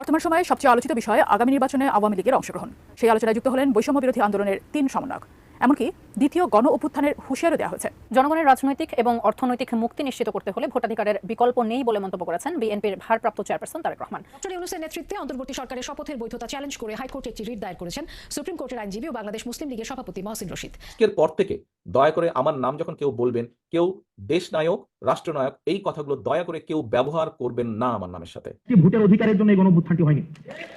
বর্তমান সময়ে সবচেয়ে আলোচিত বিষয় আগামী নির্বাচনে আওয়ামী লীগের অংশগ্রহণ। সেই আলোচনায় যুক্ত হলেন বৈষম্য বিরোধী আন্দোলনের তিন সমন্বয়ক। এমনকি দ্বিতীয় গণ অভ্যুত্থানের হুঁশিয়ারও দেওয়া হয়েছে। জনগণের রাজনৈতিক এবং অর্থনৈতিক মুক্তি নিশ্চিত করতে হলে ভোটাধিকারের বিকল্প নেই বলে মন্তব্য করেছেন বিএনপির ভারপ্রাপ্ত চেয়ারপারসন তারেক রহমান। ডক্টর ইউনুসের নেতৃত্বে অন্তর্বর্তী সরকারের শপথের বৈধতা চ্যালেঞ্জ করে হাইকোর্টে একটি রিট দায়ের করেছেন সুপ্রিম কোর্টের আইনজীবী ও বাংলাদেশ মুসলিম লীগের সভাপতি মহসিন রশিদ। আজকের পর থেকে দয়া করে আমার নাম যখন কেউ বলবেন কেউ দেশ নায়ক রাষ্ট্রনায়ক এই কথাগুলো দয়া করে কেউ ব্যবহার করবেন না আমার নামের সাথে। ভোটের অধিকারের জন্য এই গণঅভ্যুত্থানটি হয়নি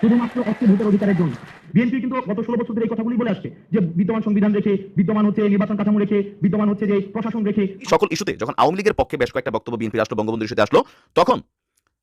শুধুমাত্র একটি ভোটের অধিকারের জন্য। বিএনপি কিন্তু গত ষোলো বছর ধরে এই কথাগুলি বলে আসছে যে বিদ্যমান সংবিধান রেখে বিদ্যমান হচ্ছে নির্বাচন কাঠামো রেখে বিদ্যমান হচ্ছে যে প্রশাসন রেখে সকল ইস্যুতে যখন আওয়ামী লীগের পক্ষে বেশ কয়েকটা বক্তব্য বিএনপি রাষ্ট্র বঙ্গবন্ধু ইস্যুতে আসলো তখন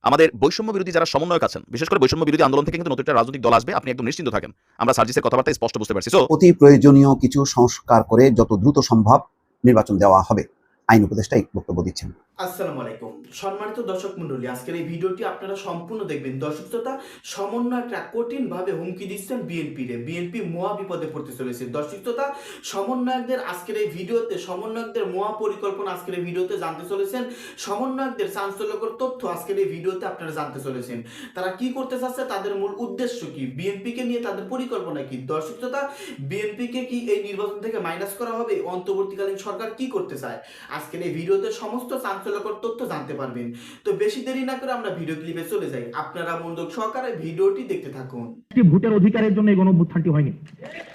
আমাদের বৈষম্য বিরোধী যারা সমন্বয়ক আছেন বিশেষ করে বৈষম্য বিরোধী আন্দোলন থেকে কিন্তু নতুন একটা রাজনৈতিক দল আসবে আপনি একদম নিশ্চিন্ত থাকেন। আমরা সার্জিসের কথাবার্তা স্পষ্ট বুঝতে পারছি। সো অতি প্রয়োজনীয় কিছু সংস্কার করে যত দ্রুত সম্ভব নির্বাচন দেওয়া হবে আইন উপদেষ্টা এই বক্তব্য দিচ্ছেন। আসসালামু আলাইকুম। সম্মানিত দর্শক মন্ডলী আজকের এই ভিডিওটি আপনারা সম্পূর্ণ দেখবেন। দর্শক শ্রোতা সমন্বয়করা কঠিন ভাবে হুমকি দিচ্ছেন বিএনপি রে বিএনপি মহা বিপদে পড়তে চলেছে। দর্শক শ্রোতা, সমন্বয়কদের আজকের এই ভিডিওতে, সমন্বয়কদের মহা পরিকল্পনা আজকের এই ভিডিওতে জানতে চলেছেন। সমন্বয়কদের চাঞ্চল্যকর তথ্য আজকের এই ভিডিওতে আপনারা জানতে চলেছেন। তারা কি করতে চাচ্ছে, তাদের মূল উদ্দেশ্য কি? বিএনপিকে নিয়ে তাদের পরিকল্পনা কি? দর্শক শ্রোতা, বিএনপিকে কি এই নির্বাচন থেকে মাইনাস করা হবে? অন্তর্বর্তীকালীন সরকার কি করতে চায়? আজকের এই ভিডিওতে সমস্ত চাঞ্চল্যকর তথ্য জানতে পারবেন। তো বেশি দেরি না করে আমরা ভিডিও ক্লিপে চলে যাই। আপনারা মনোযোগ সহকারে ভিডিওটি দেখতে থাকুন। ভোটের অধিকারের জন্য এই গণঅভ্যুত্থানটি হয়নি।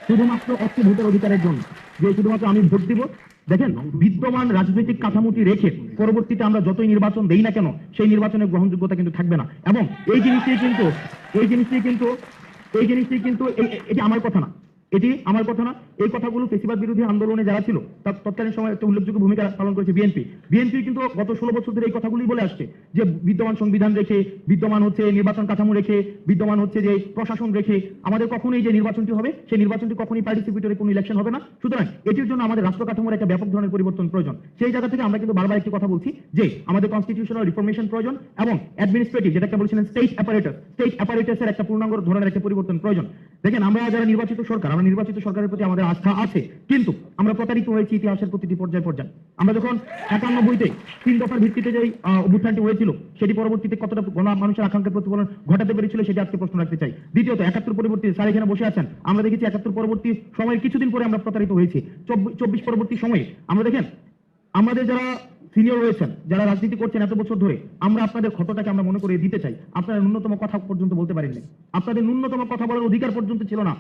শুধুমাত্র একটি ভোটের অধিকারের জন্য। যে শুধুমাত্র আমি ভোট দিব, দেখেন, বিদ্যমান রাজনৈতিক কাঠামোটি রেখে পরবর্তীতে আমরা যতই নির্বাচন দেই না কেন, সেই নির্বাচনের গ্রহণযোগ্যতা কিন্তু থাকবে না। এবং এই জিনিসটি কিন্তু, এই জিনিসটি কিন্তু, এই জিনিসটি কিন্তু এটি আমার কথা না। এটি আমার কথা না। এই কথাগুলো ফেসিবাদ বিরোধী আন্দোলনে যারা ছিল, তার তৎকালীন সময় একটা উল্লেখযোগ্য ভূমিকা পালন করেছে বিএনপি বিএনপি কিন্তু গত ষোলো বছর ধরে এই কথাগুলি বলে আসছে যে বিদ্যমান সংবিধান রেখে, বিদ্যমান হচ্ছে নির্বাচন কাঠামো রেখে, বিদ্যমান হচ্ছে যে প্রশাসন রেখে আমাদের কখনোই যে নির্বাচনটি হবে, সেই নির্বাচনটি কখনোই পার্টিসিপেটরি কোনো ইলেকশন হবে না। সুতরাং এটির জন্য আমাদের রাষ্ট্র কাঠামোর একটা ব্যাপক ধরনের পরিবর্তন প্রয়োজন। সেই জায়গা থেকে আমরা কিন্তু বারবার একটি কথা বলছি যে আমাদের কনস্টিটিউশনাল রিফরমেশন প্রয়োজন এবং অ্যাডমিনিস্ট্রেটিভ যেটা একটা বলছিলেন স্টেট অ্যাপারেটাস স্টেট অ্যাপারেটাসের একটা পূর্ণাঙ্গ ধরনের একটা পরিবর্তন প্রয়োজন। দেখেন, আমরা যারা নির্বাচিত সরকার, আমরা নির্বাচিত সরকারের প্রতি আমাদের আস্থা আছে, কিন্তু আমরা প্রতারিত হয়েছি ইতিহাসের প্রতিটি পর্যায়ে পর্যায়ে। আমরা যখন একানব্বইতে তিন দফার ভিত্তিতে যে অভ্যুত্থানটি হয়েছিল, সেটি পরবর্তীতে কতটা গণ মানুষের আকাঙ্ক্ষার প্রতিফলন ঘটাতে পেরেছিল সেটি আজকে প্রশ্ন রাখতে চাই। দ্বিতীয়ত, একাত্তর পরবর্তী, স্যার এখানে বসে আছেন, আমরা দেখেছি একাত্তর পরবর্তী সময়ের কিছুদিন পরে আমরা প্রতারিত হয়েছি। চব্বিশ পরবর্তী সময়ে, আমরা দেখেন, আমাদের যারা সিনিয়র রয়েছেন, যারা রাজনীতি করছেন এত বছর ধরে, আমরা আপনাদের ক্ষতটাকে আমরা মনে করে দিতে চাই। আপনারা ন্যূনতম কথা পর্যন্ত বলতে পারেননি। আপনাদের ন্যূনতম কথা বলার অধিকার পর্যন্ত ছিল না।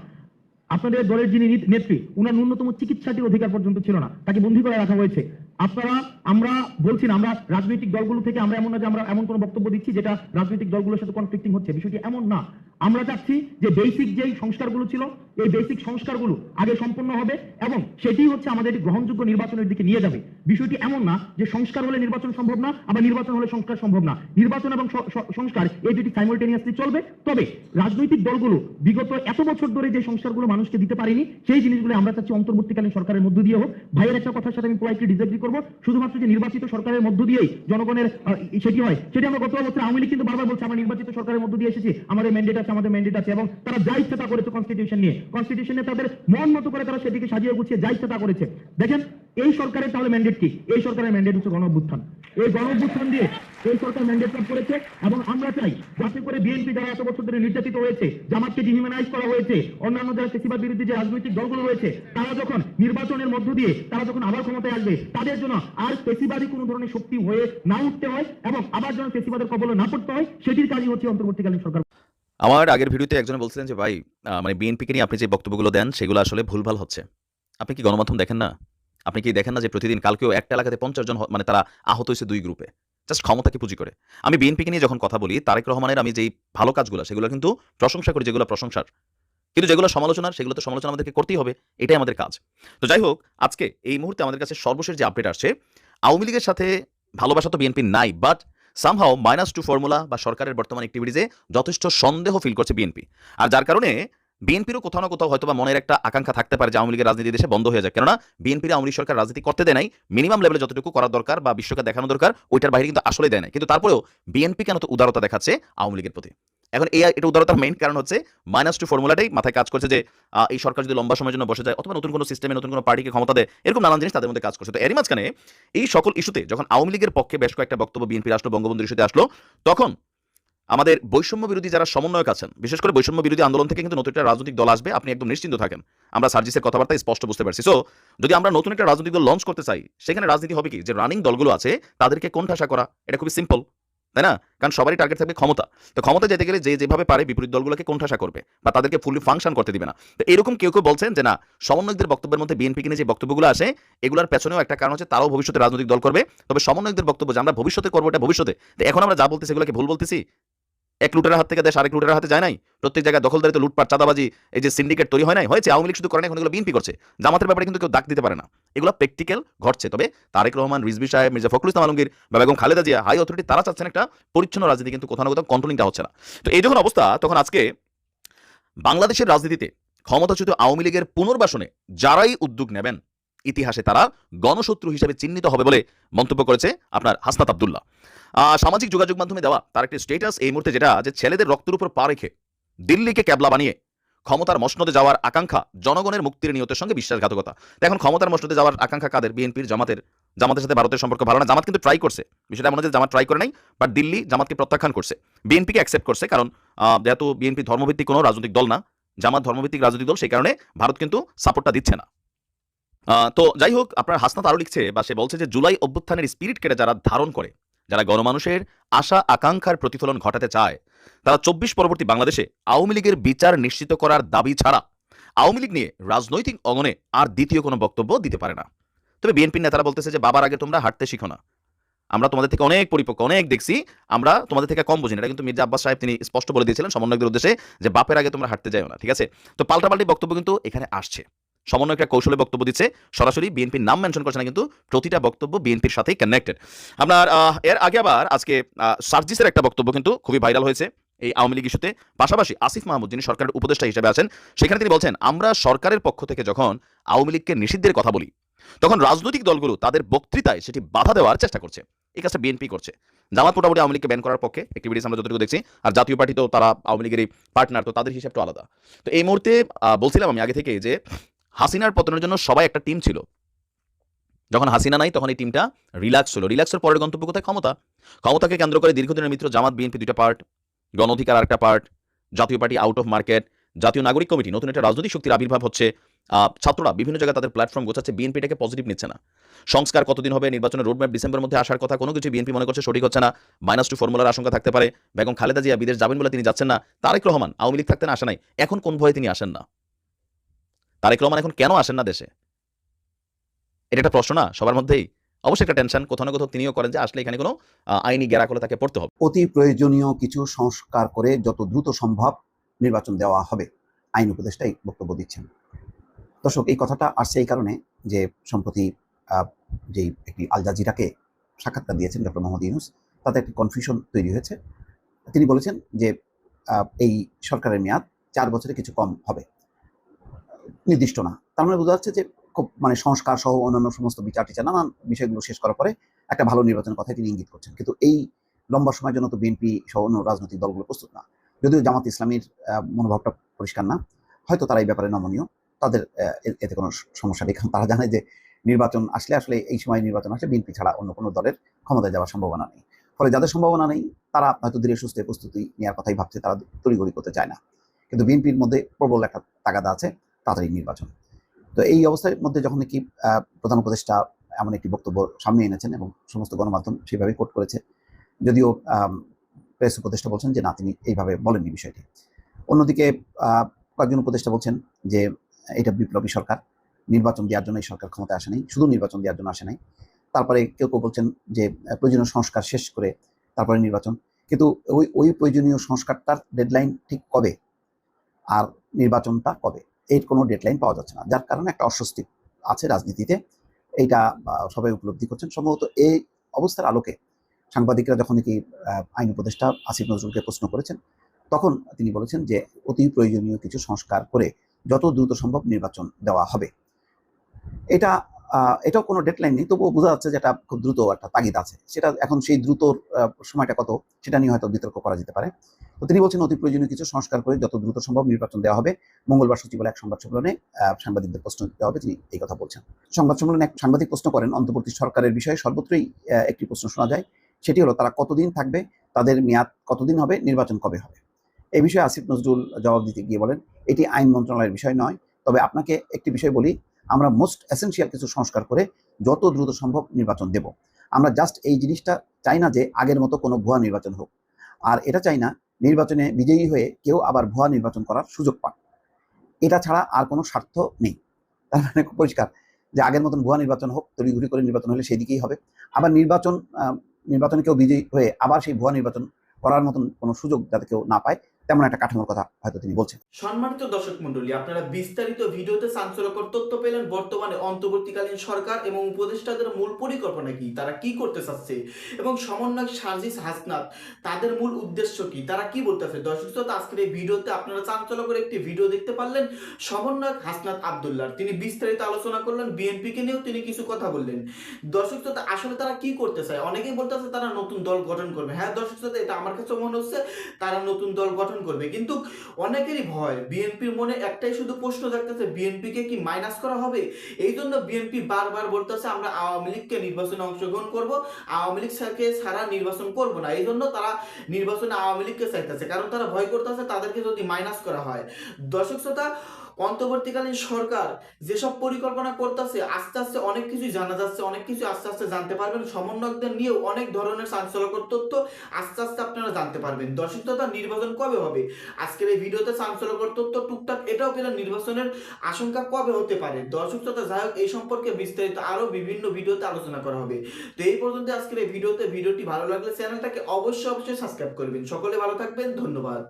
আপনাদের দলের যিনি নীত- নেত্রী, উনার ন্যূনতম চিকিৎসাটির অধিকার পর্যন্ত ছিল না। তাকে বন্দী করে রাখা হয়েছে। আপনারা, আমরা বলছি না, আমরা রাজনৈতিক দলগুলো থেকে আমরা এমন না যে আমরা এমন কোনো বক্তব্য দিচ্ছি যেটা রাজনৈতিক দলগুলোর সাথে কনফ্লিক্টিং হচ্ছে। বিষয়টি এমন না। আমরা চাচ্ছি যে বেসিক যেই সংস্কারগুলো ছিল, এই বেসিক সংস্কারগুলো আগে সম্পন্ন হবে এবং সেটি হচ্ছে আমাদের গ্রহণযোগ্য নির্বাচনের দিকে নিয়ে যাবে। বিষয়টি এমন না যে সংস্কার হলে নির্বাচন সম্ভব না, আবার নির্বাচন হলে সংস্কার সম্ভব না। নির্বাচন এবং সংস্কার এই দুটি সাইমultaneously চলবে। তবে রাজনৈতিক দলগুলো বিগত এত বছর ধরে যে সংস্কারগুলো মানুষকে দিতে পারেনি, সেই জিনিসগুলো আমরা চাচ্ছি অন্তর্বর্তীকালীন সরকারের মধ্য দিয়ে হোক। ভাইয়ের একটা কথার সাথে আমি পোলাইটলি ডিসএগ্রি করব, শুধুমাত্র যে নির্বাচিত সরকারের মধ্য দিয়েই জনগণের সেটি হয়। সেটি আমরা গত বছর আওয়ামী লীগ কিন্তু বারবার বলছে, আমরা নির্বাচিত সরকারের মধ্য দিয়ে এসেছি। আমাদের ম্যান্ডেট আছে, আমাদের ম্যান্ডেট আছে। এবং তারা যা ইচ্ছা তা করেছে কনস্টিটিউশন নিয়ে। কনস্টিটিউশনে তাদের মন মতো করে তারা সেটিকে সাজিয়ে গুছিয়ে যা ইচ্ছা তা করেছে। দেখেন এই সরকারের তাহলে ম্যান্ডেট কি? এই সরকারের ম্যান্ডেট হচ্ছে গণ অভ্যুত্থান এই গণ অভ্যুত্থান দিয়ে এই সরকার ম্যান্ডেট লাভ করেছে এবং আমরা চাই যাতে করে বিএনপি যারা এত বছর ধরে নির্যাতিত হয়েছে, জামাতকে ডিহিউম্যানাইজ করা হয়েছে, অন্যান্য যারা ফেসিবাদ বিরোধী যে রাজনৈতিক দলগুলো রয়েছে, তারা যখন নির্বাচনের মধ্য দিয়ে তারা যখন আবার ক্ষমতায় আসবে, তাদের জন্য আর ফেসিবাদী কোনো ধরনের শক্তি হয়ে না উঠতে হয় এবং আবার যেন ফেসিবাদের কবলে না পড়তে হয়, সেটির কাজই হচ্ছে অন্তর্বর্তীকালীন সরকার। আমার আগের ভিডিওতে একজন বলছিলেন যে, ভাই মানে বিএনপিকে নিয়ে আপনি যে বক্তব্যগুলো দেন, সেগুলো আসলে ভুলভাল হচ্ছে। আপনি কি গণমাধ্যম দেখেন না? আপনি কি দেখেন না যে প্রতিদিন কালকেও একটা এলাকাতে পঞ্চাশ জন মানে তারা আহত হয়েছে দুই গ্রুপে জাস্ট ক্ষমতাকে পুঁজি করে। আমি বিএনপিকে নিয়ে যখন কথা বলি, তারেক রহমানের আমি যেই ভালো কাজগুলো, সেগুলো কিন্তু প্রশংসা করি, যেগুলো প্রশংসার। কিন্তু যেগুলো সমালোচনার, সেগুলো তো সমালোচনা আমাদেরকে করতেই হবে। এটাই আমাদের কাজ। তো যাই হোক, আজকে এই মুহূর্তে আমাদের কাছে সর্বশেষ যে আপডেট আসছে, আওয়ামী লীগের সাথে ভালোবাসা তো বিএনপি নাই but somehow minus two formula বা সরকারের বর্তমান অ্যাক্টিভিটিজে যথেষ্ট সন্দেহ ফিল করছে বিএনপি আর যার কারণে বিএনপিরও কোথাও না কোথাও হয়তো বা মনের একটা আকাঙ্ক্ষা থাকতে পারে যে আওয়ামী লীগের রাজনীতি দেশে বন্ধ হয়ে যায় কেননা বিএনপির আওয়ামী সরকার রাজনীতি করতে দেয় নাই মিনিমাম লেভেলে যতটুকু করা দরকার বা বিশ্বকে দেখানো দরকার, ওইটার বাইরে কিন্তু আসলে দেয় না কিন্তু তারপরেও বিএনপি কেন তো উদারতা দেখাচ্ছে আওয়ামী লীগের প্রতি? এখন এই এটা উদারতার মেইন কারণ হচ্ছে মাইনাস টু ফর্মুলাটাই মাথায় কাজ করছে যে এই সরকার যদি লম্বা সময়ের জন্য বসে যায় অথবা নতুন কোনো সিস্টেমে নতুন কোনো পার্টিকে ক্ষমতা দেয়, এরকম নানান জিনিস তাদের মধ্যে কাজ করছে। তো এরই মাঝখানে এই সকল ইস্যুতে যখন আওয়ামী লীগের পক্ষে বেশ কয়েকটা বক্তব্য বিএনপি আসলো বঙ্গবন্ধুর ইস্যুতে আসলো, তখন আমাদের বৈষম্য বিরোধী যারা সমন্বয়ক আছেন, বিশেষ করে বৈষম্য বিরোধী আন্দোলন থেকে কিন্তু নতুন একটা রাজনৈতিক দল আসবে, আপনি একদম নিশ্চিন্ত থাকেন। আমরা সার্জিসের কথাবার্তা স্পষ্ট বুঝতে পারছি। সো যদি আমরা নতুন একটা রাজনৈতিক দল লঞ্চ করতে চাই, সেখানে রাজনীতি হবে কি? যে রানিং দলগুলো আছে, তাদেরকে কোণঠাসা করা? এটা খুবই সিম্পল তাই না? কারণ সবারই টার্গেট থাকবে ক্ষমতা। তো ক্ষমতা যেতে গেলে যে যেভাবে পারে, বিপরীত দলগুলোকে কোণঠাসা করবে? বা তাদেরকে ফুলি ফাংশন করতে দিবে না। তো এরকম কেউ কেউ বলছেন যে, না, সমন্বয়কদের বক্তব্যের মধ্যে বিএনপি কিনে যে বক্তব্যগুলো আসে, এগুলোর পেছনেও একটা কারণ হচ্ছে তারাও ভবিষ্যতে রাজনৈতিক দল করবে। তবে সমন্বয়কদের বক্তব্য যে, আমরা ভবিষ্যতে করব, এটা ভবিষ্যতে। তো এখন আমরা যা বলতেছি, এগুলোকে ভুল বলতেছি? এক লুটের হাত থেকে দেশ আরেক লুটের হাতে যায় নাই? প্রত্যেক জায়গায় দখলদারিতে লুটপাট, চাঁদাবাজি, এই যে সিন্ডিকেট তৈরি হয় নাই? হয়েছে? আওয়ামী লীগ শুধু করে এখন এগুলো বিএনপি করছে। জামাতের ব্যাপারে কিন্তু কেউ দাগ দিতে পারে না। এগুলো প্র্যাকটিক্যাল ঘটছে। তবে তারেক রহমান রিজবি সাহেব, মির্জা ফখরুল ইসলাম আলমগীর বা বেগম খালেদা জিয়া, হাই অথরিটি তারা চাচ্ছেন একটা পরিচ্ছন্ন রাজনীতি, কিন্তু কোথাও না কোথাও কন্ট্রোলিংটা হচ্ছে না। তো এই যখন অবস্থা, তখন আজকে বাংলাদেশের রাজনীতিতে ক্ষমতাচ্যুত আওয়ামী লীগের পুনর্বাসনে যারাই উদ্যোগ নেবেন ইতিহাসে তারা গণশত্রু হিসেবে চিহ্নিত হবে বলে মন্তব্য করেছে আপনার হাসনাত আবদুল্লাহ। সামাজিক যোগাযোগ মাধ্যমে দেওয়া তার একটি স্টেটাস এই মুহূর্তে যেটা যে ছেলেদের রক্তের উপর পা রেখে দিল্লিকে ক্যাবলা বানিয়ে ক্ষমতার মসনদে যাওয়ার আকাঙ্ক্ষা জনগণের মুক্তির নিয়তের সঙ্গে বিশ্বাসঘাতকতা। এখন ক্ষমতার মসনদে যাওয়ার আকাঙ্ক্ষা কাদের? বিএনপির, জামাতের জামাতের সাথে ভারতের সম্পর্ক ভালো না। জামাত কিন্তু ট্রাই করছে। বিষয়টা এমন না যে জামাত ট্রাই করে নাই বাট দিল্লি জামাতকে প্রত্যাখ্যান করছে। বিএনপিকে অ্যাকসেপ্ট করছে কারণ যেহেতু বিএনপি ধর্মভিত্তিক কোনো রাজনৈতিক দল না, জামাত ধর্মভিত্তিক রাজনৈতিক দল, সেই কারণে ভারত কিন্তু সাপোর্টটা দিচ্ছে না। তো যাই হোক আপনার হাসনাত আরও লিখছে বা সে বলছে যে, জুলাই অভ্যুত্থানের স্পিরিট কেটে যারা ধারণ করে, যারা গণমানুষের আশা, আকাঙ্ক্ষার প্রতিফলন ঘটাতে চায়, তারা চব্বিশ পরবর্তী বাংলাদেশে আওয়ামী লীগের বিচার নিশ্চিত করার দাবি ছাড়া আওয়ামী লীগ নিয়ে রাজনৈতিক অঙ্গনে আর দ্বিতীয় কোনো বক্তব্য দিতে পারে না। তবে বিএনপির নেতারা বলতেছে যে, বাবার আগে তোমরা হাঁটতে শিখো না। আমরা তোমাদের থেকে অনেক পরিপক্ক, অনেক দেখছি। আমরা তোমাদের থেকে কম বুঝি না। এটা কিন্তু মির্জা আব্বাস সাহেব তিনি স্পষ্ট বলে দিয়েছিলেন সমন্বয়কদের উদ্দেশ্যে যে, বাপের আগে তোমরা হাঁটতে যাও না। ঠিক আছে? তো পাল্টাপাল্টি বক্তব্য কিন্তু এখানে আসছে। সমন্বয়করা কৌশলে বক্তব্য দিচ্ছে। সরাসরি বিএনপির নাম মেনশন করছে না, কিন্তু প্রতিটা বক্তব্য বিএনপির সাথেই কানেক্টেড আপনার এর আগে আবার আজকে সার্জিসের একটা বক্তব্য কিন্তু খুবই ভাইরাল হয়েছে এই আওয়ামী লীগ ইস্যুতে। পাশাপাশি আসিফ মাহমুদ, যিনি সরকারের উপদেষ্টা হিসেবে আছেন, সেখানে তিনি বলছেন, আমরা সরকারের পক্ষ থেকে যখন আওয়ামী লীগকে নিষিদ্ধের কথা বলি, তখন রাজনৈতিক দলগুলো তাদের বক্তৃতায় সেটি বাধা দেওয়ার চেষ্টা করছে। এই কাজটা বিএনপি করছে। জামাত মোটামুটি আওয়ামী লীগকে ব্যান করার পক্ষে অ্যাক্টিভিটিস আমরা যতটুকু দেখছি, আর জাতীয় পার্টি তো তারা আওয়ামী লীগের পার্টনার তো তাদের হিসাবটা আলাদা। তো এই মুহূর্তে বলছিলাম আমি আগে থেকে যে হাসিনার পতনের জন্য সবাই একটা টিম ছিল। যখন হাসিনা নাই, তখন এই টিমটা রিল্যাক্স হলো। রিল্যাক্সের পরের গন্তব্য কোথায়? ক্ষমতা। ক্ষমতাকে কেন্দ্র করে দীর্ঘদিনের মিত্র জামাত বিএনপি দুইটা পার্ট গণ অধিকার আরেকটা পার্ট জাতীয় পার্টি আউট অফ মার্কেট জাতীয় নাগরিক কমিটি নতুন একটা রাজনৈতিক শক্তির আবির্ভাব হচ্ছে। ছাত্ররা বিভিন্ন জায়গায় তাদের প্ল্যাটফর্ম গোছাচ্ছে বিএনপিটাকে পজিটিভ নিচ্ছে না। সংস্কার কতদিন হবে, নির্বাচনের রোডম্যাপ ডিসেম্বরের মধ্যে আসার কথা, কোনো কিছু বিএনপি মনে করছে সঠিক হচ্ছে না। মাইনাস টু ফর্মুলার আশঙ্কা থাকতে পারে। বেগম খালেদা জিয়া, বিদেশ যাবেন বলে তিনি যাচ্ছেন না। তারেক রহমান, আওয়ামী লীগ থাকতে না, আসে নাই। এখন কোন ভয়ে তিনি আসেন না? তারেক রহমান এখন কেন আসেন না দেশে? এটা একটা প্রশ্ন না, সবার মধ্যেই। অবশ্যই একটা টেনশন কোথাও না কোথাও তিনিও করেন যে আসলে এখানে কোনো আইনি গেরা করে তাকে পড়তে হবে। অতি প্রয়োজনীয় কিছু সংস্কার করে যত দ্রুত সম্ভব নির্বাচন দেওয়া হবে, আইন উপদেষ্টা এই বক্তব্য দিচ্ছেন। দর্শক, এই কথাটা আসছে এই কারণে যে সম্প্রতি যেই একটি আল জাজিরাকে সাক্ষাৎকার দিয়েছেন ডক্টর মোহাম্মদ ইউনুস, তাতে একটি কনফিউশন তৈরি হয়েছে। তিনি বলেছেন যে এই সরকারের মেয়াদ চার বছরে কিছু কম হবে। নির্দিষ্ট না। তার মানে বোঝা যাচ্ছে যে খুব মানে সংস্কার সহ অন্যান্য সমস্ত বিচার টিচার নানান বিষয়গুলো শেষ করার পরে একটা ভালো নির্বাচনের কথাই তিনি ইঙ্গিত করছেন। কিন্তু এই লম্বা সময়ের জন্য তো বিএনপি সহ অন্য রাজনৈতিক দলগুলো প্রস্তুত না। যদিও জামাত ইসলামীর মনোভাবটা পরিষ্কার না, হয়তো তারা এই ব্যাপারে নমনীয়। তাদের এতে কোনো সমস্যা নেই। কারণ তারা জানে যে নির্বাচন আসলে আসলে এই সময় নির্বাচন আসলে বিএনপি ছাড়া অন্য কোনো দলের ক্ষমতায় যাওয়ার সম্ভাবনা নেই। ফলে যাদের সম্ভাবনা নেই, তারা হয়তো ধীরে সুস্থে প্রস্তুতি নেওয়ার কথাই ভাবছে, তারা তড়িঘড়ি করতে চায় না। কিন্তু বিএনপির মধ্যে প্রবল একটা তাগাদা আছে। তাড়াতাড়ি নির্বাচন। তো এই অবস্থার মধ্যে যখন নাকি প্রধান উপদেষ্টা এমন একটি বক্তব্য সামনে এনেছেন এবং সমস্ত গণমাধ্যম সেভাবে কোট করেছে, যদিও প্রেস উপদেষ্টা বলছেন যে, না, তিনি এইভাবে বলেননি বিষয়টি। অন্যদিকে কয়েকজন উপদেষ্টা বলছেন যে, এটা বিপ্লবী সরকার, নির্বাচন দেওয়ার জন্য এই সরকার ক্ষমতা আসে নাই, শুধু নির্বাচন দেওয়ার জন্য আসে নাই। তারপরে কেউ কেউ বলছেন যে, প্রয়োজনীয় সংস্কার শেষ করে তারপরে নির্বাচন। কিন্তু ওই ওই প্রয়োজনীয় সংস্কারটার ডেডলাইন ঠিক কবে? আর নির্বাচনটা কবে? এর কোনো ডেডলাইন পাওয়া যাচ্ছে না। যার কারণে একটা অস্বস্তি আছে রাজনীতিতে। এইটা সবাই উপলব্ধি করছেন। সম্ভবত এই অবস্থার আলোকে সাংবাদিকরা যখন কি আইন উপদেষ্টা আসিফ নজরুলকে প্রশ্ন করেছেন, তখন তিনি বলেছেন যে অতি প্রয়োজনীয় কিছু সংস্কার করে যত দ্রুত সম্ভব নির্বাচন দেওয়া হবে। এটা এটাও কোনো ডেডলাইন নেই। তবুও বোঝা যাচ্ছে যে এটা খুব দ্রুত একটা তাগিদ আছে। সেটা এখন সেই দ্রুত সময়টা কত, সেটা নিয়ে হয়তো বিতর্ক করা যেতে পারে। তো তিনি বলছেন, অতি প্রয়োজনীয় কিছু সংস্কার করে যত দ্রুত সম্ভব নির্বাচন দেওয়া হবে। মঙ্গলবার সচিবালয় এক সংবাদ সম্মেলনে সাংবাদিকদের প্রশ্ন দেওয়া হবে, তিনি এই কথা বলছেন। সংবাদ সম্মেলনে এক সাংবাদিক প্রশ্ন করেন, অন্তর্বর্তী সরকারের বিষয়ে সর্বত্রই একটি প্রশ্ন শোনা যায়। সেটি হলো, তারা কতদিন থাকবে? তাদের মেয়াদ কতদিন হবে? নির্বাচন কবে হবে? এই বিষয়ে আসিফ নজরুল জবাব দিতে গিয়ে বলেন, এটি আইন মন্ত্রণালয়ের বিষয় নয়। তবে আপনাকে একটি বিষয় বলি, আমরা মোস্ট এসেনশিয়াল কিছু সংস্কার করে যত দ্রুত সম্ভব নির্বাচন দেব। আমরা জাস্ট এই জিনিসটা চাই না যে আগের মতো কোনো ভুয়া নির্বাচন হোক। আর এটা চাই না নির্বাচনে বিজয়ী হয়ে কেউ আবার ভুয়া নির্বাচন করার সুযোগ পান। এটা ছাড়া আর কোনো স্বার্থ নেই। তার মানে পরিষ্কার যে আগের মতন ভুয়া নির্বাচন হোক, তড়িঘড়ি করে নির্বাচন হলে সেদিকেই হবে। আবার নির্বাচন নির্বাচনে কেউ বিজয়ী হয়ে আবার সেই ভুয়া নির্বাচন করার মতন কোনো সুযোগ যাতে কেউ না পায় তেমন একটা কাঠামোর কথা হয়তো তিনি বলছেন। সম্মানিত দর্শক মন্ডলী আপনারা বিস্তারিত ভিডিওতে চাঞ্চল্যকর তথ্য পেলেন বর্তমানে অন্তর্বর্তীকালীন সরকার এবং উপদেষ্টাদের মূল পরিকল্পনা কি, তারা কি করতে চাচ্ছে এবং সমন্বয়ক সার্জিস হাসনাত, তাদের মূল উদ্দেশ্য কি, তারা কি বলতেছে দর্শক শ্রোতা, আজকের এই ভিডিওতে আপনারা চাঞ্চল্যকর একটি ভিডিও দেখতে পারলেন সমন্বয়ক হাসনাত আবদুল্লাহ তিনি বিস্তারিত আলোচনা করলেন, বিএনপিকে নিয়েও তিনি কিছু কথা বললেন। দর্শক শ্রোতা, আসলে তারা কি করতে চায়? অনেকেই বলতেছে তারা নতুন দল গঠন করবে। হ্যাঁ দর্শক এটা আমার কাছে মনে হচ্ছে, তারা নতুন দল গঠন করবে। কিন্তু অনেকেরই ভয় বিএনপির মনে একটাই শুধু প্রশ্ন থাকতেছে বিএনপিকে কি মাইনাস করা হবে? এই জন্য বিএনপি বারবার বলতেছে, আমরা আওয়ামী লীগকে নির্বাচনে অংশগ্রহণ করব, আওয়ামী লীগ স্যারকে ছাড়া নির্বাচন করব না। এই জন্য তারা নির্বাচনে আওয়ামী লীগকে চাইতেছে, কারণ তারা ভয় করতেছে তাদেরকে যদি মাইনাস করা হয়। দর্শক শ্রোতা অন্তর্বর্তীকালীন সরকার যেসব পরিকল্পনা করতেছে, আস্তে আস্তে অনেক কিছুই জানা যাচ্ছে, অনেক কিছু আস্তে আস্তে জানতে পারবেন। সমন্বয়কদের নিয়েও অনেক ধরনের চাঞ্চল্যকর তথ্য আস্তে আস্তে আপনারা জানতে পারবেন। দর্শক শ্রোতা, নির্বাচন কবে হবে? আজকের এই ভিডিওতে চাঞ্চল্যকর তথ্য টুকটাক, এটাও পেলেন নির্বাচনের আশঙ্কা কবে হতে পারে? দর্শক শ্রোতা, যাই হোক, এই সম্পর্কে বিস্তারিত আরও বিভিন্ন ভিডিওতে আলোচনা করা হবে। তো এই পর্যন্ত আজকের এই ভিডিওতে, ভিডিওটি ভালো লাগলে চ্যানেলটাকে অবশ্যই অবশ্যই সাবস্ক্রাইব করবেন। সকলে ভালো থাকবেন, ধন্যবাদ।